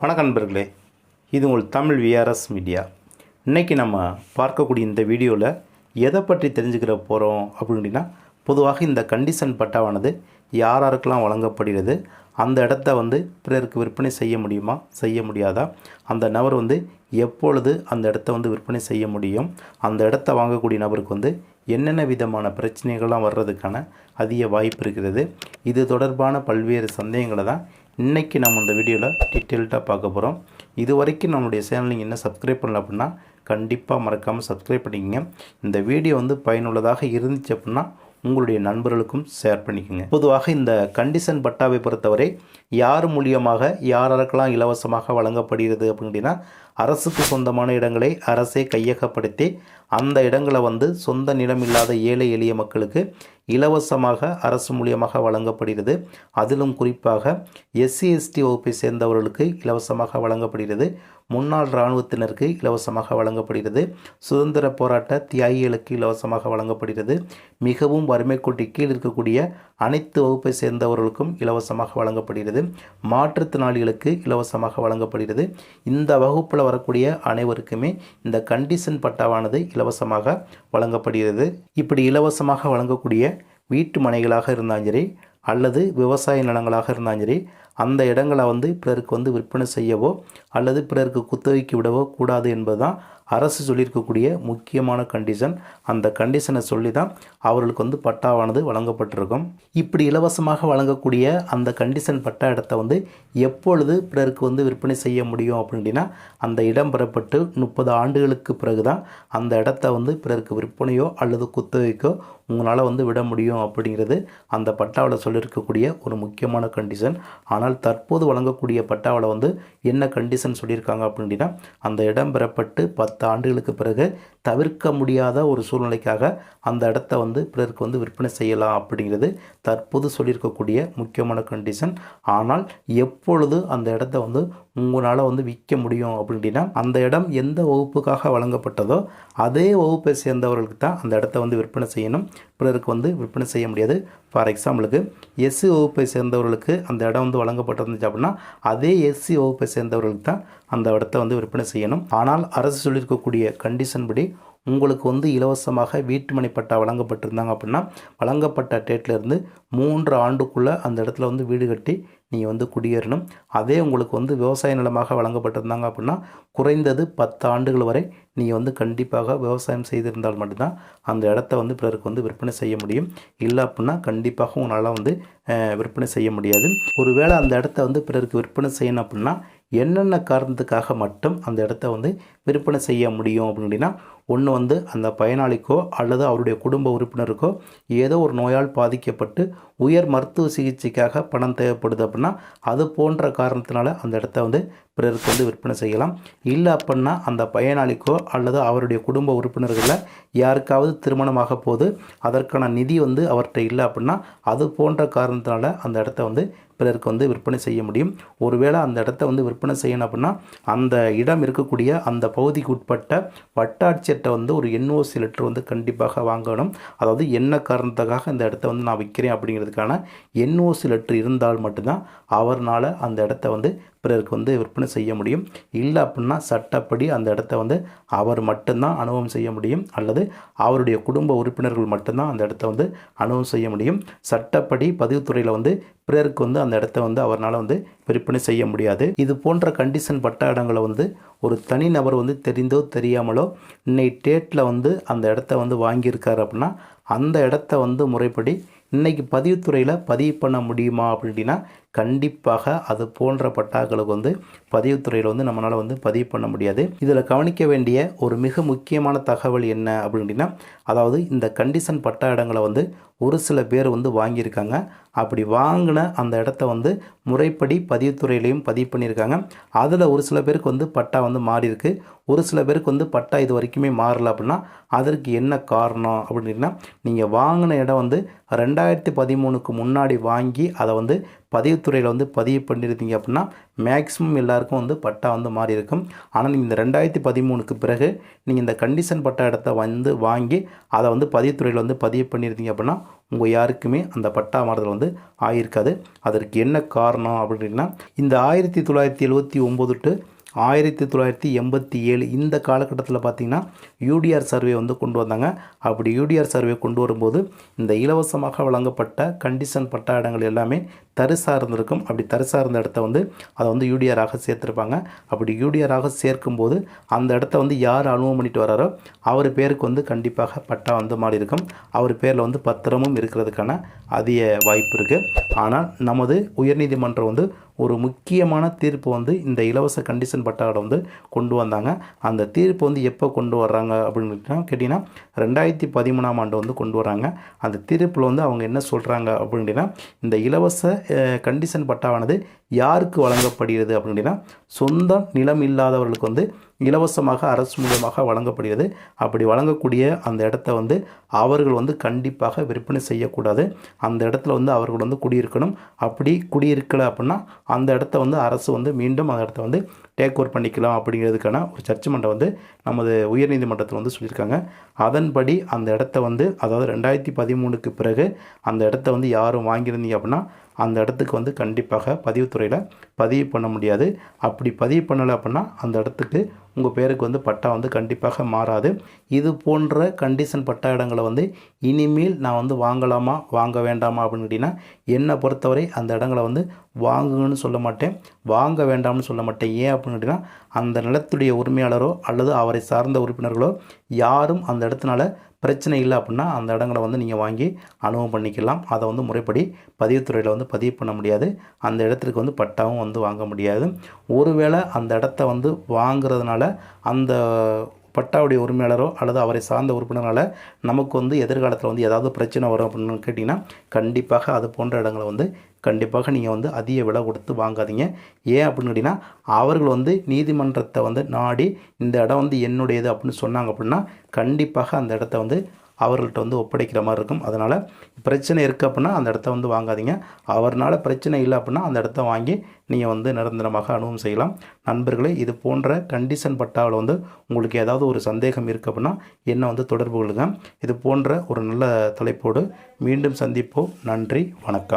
வணக்கம் நண்பர்களே இது உங்கள் தமிழ் விஆர்எஸ் மீடியா இன்றைக்கி நம்ம பார்க்கக்கூடிய இந்த வீடியோவில் எதை பற்றி தெரிஞ்சுக்கிற போகிறோம் அப்படின்னா பொதுவாக இந்த கண்டிஷன் பட்டாவானது யார் வழங்கப்படுகிறது அந்த இடத்த வந்து பிறருக்கு விற்பனை செய்ய முடியுமா? செய்ய முடியாதா? அந்த நபர் வந்து எப்பொழுது அந்த இடத்த வந்து விற்பனை செய்ய முடியும்? அந்த இடத்த வாங்கக்கூடிய நபருக்கு வந்து என்னென்ன விதமான பிரச்சனைகள்லாம் வர்றதுக்கான அதிக வாய்ப்பு இருக்கிறது? இது தொடர்பான பல்வேறு சந்தேகங்களை தான் இன்றைக்கி நம்ம இந்த வீடியோவில் டீட்டெயில்டாக பார்க்க போகிறோம் இது வரைக்கும் நம்மளுடைய சேனல் நீங்கள் என்ன சப்ஸ்கிரைப் பண்ணல அப்படின்னா கண்டிப்பாக மறக்காமல் சப்ஸ்கிரைப் பண்ணிக்கங்க. இந்த வீடியோ வந்து பயனுள்ளதாக இருந்துச்சு அப்படின்னா உங்களுடைய நண்பர்களுக்கும் ஷேர் பண்ணிக்கோங்க. பொதுவாக இந்த கண்டிஷன் பட்டாவை பொறுத்தவரை யார் மூலியமாக யாராருக்கெல்லாம் இலவசமாக வழங்கப்படுகிறது அப்படின்னா அரசுக்கு சொந்தமான இடங்களை அரசே கையகப்படுத்தி அந்த இடங்களை வந்து சொந்த நிலம் இல்லாத ஏழை எளிய மக்களுக்கு இலவசமாக அரசு மூலியமாக வழங்கப்படுகிறது. அதிலும் குறிப்பாக எஸ்சி எஸ்டி வகுப்பை சேர்ந்தவர்களுக்கு இலவசமாக வழங்கப்படுகிறது. முன்னாள் இராணுவத்தினருக்கு இலவசமாக வழங்கப்படுகிறது. சுதந்திர போராட்ட தியாகிகளுக்கு இலவசமாக வழங்கப்படுகிறது. மிகவும் வறுமை கொட்டி கீழ் இருக்கக்கூடிய அனைத்து வகுப்பை சேர்ந்தவர்களுக்கும் இலவசமாக வழங்கப்படுகிறது. மாற்றுத்திறனாளிகளுக்கு இலவசமாக வழங்கப்படுகிறது. இந்த வகுப்பில் வரக்கூடிய அனைவருக்குமே இந்த கண்டிஷன் பட்டாவானது இலவசமாக வழங்கப்படுகிறது. இப்படி இலவசமாக வழங்கக்கூடிய வீட்டு மனைகளாக இருந்தாலும் சரி அல்லது விவசாய நிலங்களாக இருந்தாலும் சரி அந்த இடங்களை வந்து பிறருக்கு வந்து விற்பனை செய்யவோ அல்லது பிறருக்கு குத்தகைக்கு விடவோ கூடாது என்பதுதான் அரசு சொல்லியிருக்கக்கூடிய முக்கியமான கண்டிஷன் அந்த கண்டிஷனை சொல்லி தான் அவர்களுக்கு வந்து பட்டாவானது வழங்கப்பட்டிருக்கும். இப்படி இலவசமாக வழங்கக்கூடிய அந்த கண்டிஷன் பட்டா இடத்த வந்து எப்பொழுது பிறருக்கு வந்து விற்பனை செய்ய முடியும் அப்படின்னா அந்த இடம் பெறப்பட்டு முப்பது ஆண்டுகளுக்கு பிறகு தான் அந்த இடத்த வந்து பிறருக்கு விற்பனையோ அல்லது குத்தகைக்கோ உங்களால் வந்து விட முடியும் அப்படிங்கிறது அந்த பட்டாவில் சொல்லியிருக்கக்கூடிய ஒரு முக்கியமான கண்டிஷன் ஆனால் தற்போது வழங்கக்கூடிய பட்டாவில் வந்து என்ன கண்டிஷன் சொல்லியிருக்காங்க அப்படின்னா அந்த இடம் பெறப்பட்டு பத்து ஆண்டுகளுக்கு பிறகு தவிர்க்க முடியாத ஒரு சூழ்நிலைக்காக அந்த இடத்த வந்து பிறருக்கு வந்து விற்பனை செய்யலாம் அப்படிங்கிறது தற்போது சொல்லியிருக்கக்கூடிய முக்கியமான கண்டிஷன் ஆனால் எப்பொழுது அந்த இடத்த வந்து உங்களால் வந்து விற்க முடியும் அப்படின்னா அந்த இடம் எந்த வகுப்புக்காக வழங்கப்பட்டதோ அதே வகுப்பை சேர்ந்தவர்களுக்கு தான் அந்த இடத்த வந்து விற்பனை செய்யணும். பிறருக்கு வந்து விற்பனை செய்ய முடியாது. ஃபார் எக்ஸாம்பிளுக்கு எஸ்சி வகுப்பை சேர்ந்தவர்களுக்கு அந்த இடம் வந்து வழங்கப்பட்டிருந்துச்சு அப்படின்னா அதே எஸ்சி வகுப்பை சேர்ந்தவர்களுக்கு தான் அந்த இடத்த வந்து விற்பனை செய்யணும். ஆனால் அரசு சொல்லியிருக்கக்கூடிய கண்டிஷன் படி உங்களுக்கு வந்து இலவசமாக வீட்டுமனை பட்டா வழங்கப்பட்டிருந்தாங்க அப்படின்னா வழங்கப்பட்ட டேட்லேருந்து மூன்று ஆண்டுக்குள்ளே அந்த இடத்துல வந்து வீடு கட்டி நீங்கள் வந்து குடியேறணும். அதே உங்களுக்கு வந்து விவசாய நிலமாக வழங்கப்பட்டிருந்தாங்க அப்படின்னா குறைந்தது பத்து ஆண்டுகள் வரை நீங்கள் வந்து கண்டிப்பாக விவசாயம் செய்திருந்தால் மட்டும்தான் அந்த இடத்த வந்து பிறருக்கு வந்து விற்பனை செய்ய முடியும். இல்லை அப்படின்னா கண்டிப்பாக உங்களால் வந்து விற்பனை செய்ய முடியாது. ஒருவேளை அந்த இடத்த வந்து பிறருக்கு விற்பனை செய்யணும் அப்படின்னா என்னென்ன காரணத்துக்காக மட்டும் அந்த இடத்த வந்து விற்பனை செய்ய முடியும் அப்படின்னா ஒன்று வந்து அந்த பயனாளிக்கோ அல்லது அவருடைய குடும்ப உறுப்பினருக்கோ ஏதோ ஒரு நோயால் பாதிக்கப்பட்டு உயர் மருத்துவ சிகிச்சைக்காக பணம் தேவைப்படுது அப்படின்னா அது போன்ற காரணத்தினால அந்த இடத்த வந்து பிறருக்கு வந்து விற்பனை செய்யலாம். இல்லை அப்படின்னா அந்த பயனாளிக்கோ அல்லது அவருடைய குடும்ப உறுப்பினர்களில் யாருக்காவது திருமணமாக போது அதற்கான நிதி வந்து அவர்கிட்ட இல்லை அப்படின்னா அது போன்ற காரணத்தினால அந்த இடத்த வந்து பிறருக்கு வந்து விற்பனை செய்ய முடியும். ஒருவேளை அந்த இடத்த வந்து விற்பனை செய்யணும் அப்படின்னா அந்த இடம் இருக்கக்கூடிய அந்த பகுதிக்கு உட்பட்ட வட்டாட்சியர் வட்டாட்சியர்கிட்ட வந்து ஒரு என்ஓசி லெட்டர் வந்து கண்டிப்பாக வாங்கணும். அதாவது என்ன காரணத்துக்காக இந்த இடத்த வந்து நான் விற்கிறேன் அப்படிங்கிறதுக்கான என்ஓசி லெட்டர் இருந்தால் மட்டும்தான் அவர்னால் அந்த இடத்த வந்து பிறருக்கு வந்து விற்பனை செய்ய முடியும். இல்லை அப்படின்னா சட்டப்படி அந்த இடத்த வந்து அவர் மட்டும்தான் அனுபவம் செய்ய முடியும். அல்லது அவருடைய குடும்ப உறுப்பினர்கள் மட்டும்தான் அந்த இடத்த வந்து அனுபவம் செய்ய முடியும். சட்டப்படி பதிவுத்துறையில் வந்து பிறருக்கு வந்து அந்த இடத்த வந்து அவரால் வந்து விற்பனை செய்ய முடியாது. இது போன்ற கண்டிஷன் பட்ட இடங்களை வந்து ஒரு தனிநபர் வந்து தெரிந்தோ தெரியாமலோ இன்னைக்கு டேட்டில் வந்து அந்த இடத்த வந்து வாங்கியிருக்காரு அப்படின்னா அந்த இடத்த வந்து முறைப்படி இன்றைக்கி பதிவுத்துறையில் பதிவு பண்ண முடியுமா அப்படின்னா கண்டிப்பாக அது போன்ற பட்டாக்களுக்கு வந்து பதிவுத்துறையில் வந்து நம்மளால் வந்து பதிவு பண்ண முடியாது. இதில் கவனிக்க வேண்டிய ஒரு மிக முக்கியமான தகவல் என்ன அப்படின்னா அதாவது இந்த கண்டிஷன் பட்டா இடங்களை வந்து ஒரு சில பேர் வந்து வாங்கியிருக்காங்க. அப்படி வாங்கின அந்த இடத்த வந்து முறைப்படி பதிவுத்துறையிலையும் பதிவு பண்ணியிருக்காங்க. அதில் ஒரு சில பேருக்கு வந்து பட்டா வந்து மாறி இருக்கு ஒரு சில பேருக்கு வந்து பட்டா இது வரைக்குமே மாறல அப்படின்னா அதற்கு என்ன காரணம் அப்படின்னா நீங்கள் வாங்கின இடம் வந்து ரெண்டாயிரத்தி பதிமூணுக்கு முன்னாடி வாங்கி அதை வந்து பதிவு பதிவுத்துறையில் வந்து பதிவு பண்ணியிருந்தீங்க அப்படின்னா மேக்ஸிமம் எல்லாருக்கும் வந்து பட்டா வந்து மாறி இருக்கும் ஆனால் நீங்கள் இந்த ரெண்டாயிரத்தி பதிமூணுக்கு பிறகு நீங்கள் இந்த கண்டிஷன் பட்டா இடத்த வந்து வாங்கி அதை வந்து பதிவுத்துறையில் வந்து பதிவு பண்ணியிருந்தீங்க அப்படின்னா உங்கள் யாருக்குமே அந்த பட்டா மாறுதல் வந்து ஆகியிருக்காது அதற்கு என்ன காரணம் அப்படின்னா இந்த ஆயிரத்தி தொள்ளாயிரத்தி எழுபத்தி ஒம்பது டு ஆயிரத்தி தொள்ளாயிரத்தி எண்பத்தி ஏழு இந்த காலகட்டத்தில் பார்த்திங்கன்னா யூடிஆர் சர்வே வந்து கொண்டு வந்தாங்க. அப்படி யூடிஆர் சர்வே கொண்டு வரும்போது இந்த இலவசமாக வழங்கப்பட்ட கண்டிஷன் பட்டா இடங்கள் எல்லாமே தரு இருந்திருக்கும். அப்படி தரு இருந்த இடத்த வந்து அதை வந்து யூடிஆராக சேர்த்துருப்பாங்க. அப்படி யூடிஆராக சேர்க்கும்போது அந்த இடத்த வந்து யார் அனுபவம் பண்ணிட்டு வராரோ அவர் பேருக்கு வந்து கண்டிப்பாக பட்டா வந்து மாறி இருக்கும் அவர் பேரில் வந்து பத்திரமும் இருக்கிறதுக்கான அதிக வாய்ப்பு இருக்குது ஆனால் நமது உயர்நீதிமன்றம் வந்து ஒரு முக்கியமான தீர்ப்பு வந்து இந்த இலவச கண்டிஷன் பட்டாவோட வந்து கொண்டு வந்தாங்க. அந்த தீர்ப்பு வந்து எப்போ கொண்டு வர்றாங்க அப்படின்னு கேட்டிங்கன்னா ரெண்டாயிரத்தி பதிமூணாம் ஆண்டு வந்து கொண்டு வராங்க அந்த தீர்ப்பில் வந்து அவங்க என்ன சொல்கிறாங்க அப்படின்னா இந்த இலவச கண்டிஷன் பட்டாவானது யாருக்கு வழங்கப்படுகிறது அப்படின்னா சொந்த நிலம் இல்லாதவர்களுக்கு வந்து இலவசமாக அரசு மூலமாக வழங்கப்படுகிறது. அப்படி வழங்கக்கூடிய அந்த இடத்த வந்து அவர்கள் வந்து கண்டிப்பாக விற்பனை செய்யக்கூடாது. அந்த இடத்துல வந்து அவர்கள் வந்து குடியிருக்கணும். அப்படி குடியிருக்கலை அப்படின்னா அந்த இடத்த வந்து அரசு வந்து மீண்டும் அந்த இடத்த வந்து டேக் ஓவர் பண்ணிக்கலாம் அப்படிங்கிறதுக்கான ஒரு சர்ச்சமெண்ட்டை வந்து நமது உயர்நீதிமன்றத்தில் வந்து சொல்லியிருக்காங்க. அதன்படி அந்த இடத்த வந்து அதாவது ரெண்டாயிரத்தி பதிமூணுக்கு பிறகு அந்த இடத்த வந்து யாரும் வாங்கியிருந்தீங்க அப்படின்னா அந்த இடத்துக்கு வந்து கண்டிப்பாக பதிவுத்துறையில் பதிவு பண்ண முடியாது. அப்படி பதிவு பண்ணலை அப்படின்னா அந்த இடத்துக்கு உங்கள் பேருக்கு வந்து பட்டா வந்து கண்டிப்பாக மாறாது. இது போன்ற கண்டிஷன் பட்டா இடங்களை வந்து இனிமேல் நான் வந்து வாங்கலாமா வாங்க வேண்டாமா அப்படின்னு கேட்டிங்கன்னா என்னை பொறுத்தவரை அந்த இடங்களை வந்து வாங்குங்கன்னு சொல்ல மாட்டேன். வாங்க வேண்டாம்னு சொல்ல மாட்டேன். ஏன் அப்படின்னு கேட்டிங்கன்னா அந்த நிலத்துடைய உரிமையாளரோ அல்லது அவரை சார்ந்த உறுப்பினர்களோ யாரும் அந்த இடத்துனால பிரச்சனை இல்லை அப்படின்னா அந்த இடங்களை வந்து நீங்கள் வாங்கி அனுபவம் பண்ணிக்கலாம். அதை வந்து முறைப்படி பதிவுத்துறையில் வந்து பதிவு பண்ண முடியாது. அந்த இடத்துக்கு வந்து பட்டாவும் வந்து வாங்க முடியாது. ஒருவேளை அந்த இடத்த வந்து வாங்குறதுனால அந்த பட்டாவுடைய உரிமையாளரோ அல்லது அவரை சார்ந்த உறுப்பினரால் நமக்கு வந்து எதிர்காலத்தில் வந்து ஏதாவது பிரச்சனை வரும் அப்படின்னு கேட்டிங்கன்னா கண்டிப்பாக அது போன்ற இடங்களை வந்து கண்டிப்பாக நீங்கள் வந்து அதிக விலை கொடுத்து வாங்காதீங்க. ஏன் அப்படின்னு கேட்டிங்கன்னா அவர்கள் வந்து நீதிமன்றத்தை வந்து நாடி இந்த இடம் வந்து என்னுடையது அப்படின்னு சொன்னாங்க அப்படின்னா கண்டிப்பாக அந்த இடத்த வந்து அவர்கள்ட்ட வந்து ஒப்படைக்கிற மாதிரி இருக்கும். அதனால் பிரச்சனை இருக்குது அப்படின்னா அந்த இடத்த வந்து வாங்காதீங்க. அவர்னால் பிரச்சனை இல்லை அப்படின்னா அந்த இடத்த வாங்கி நீங்கள் வந்து நிரந்தரமாக அனுபவம் செய்யலாம். நண்பர்களே இது போன்ற கண்டிஷன் பட்டாவில் வந்து உங்களுக்கு ஏதாவது ஒரு சந்தேகம் இருக்குது அப்படின்னா என்னை வந்து தொடர்பு கொள்ளுங்க. இது போன்ற ஒரு நல்ல தலைப்போடு மீண்டும் சந்திப்போம். நன்றி வணக்கம்.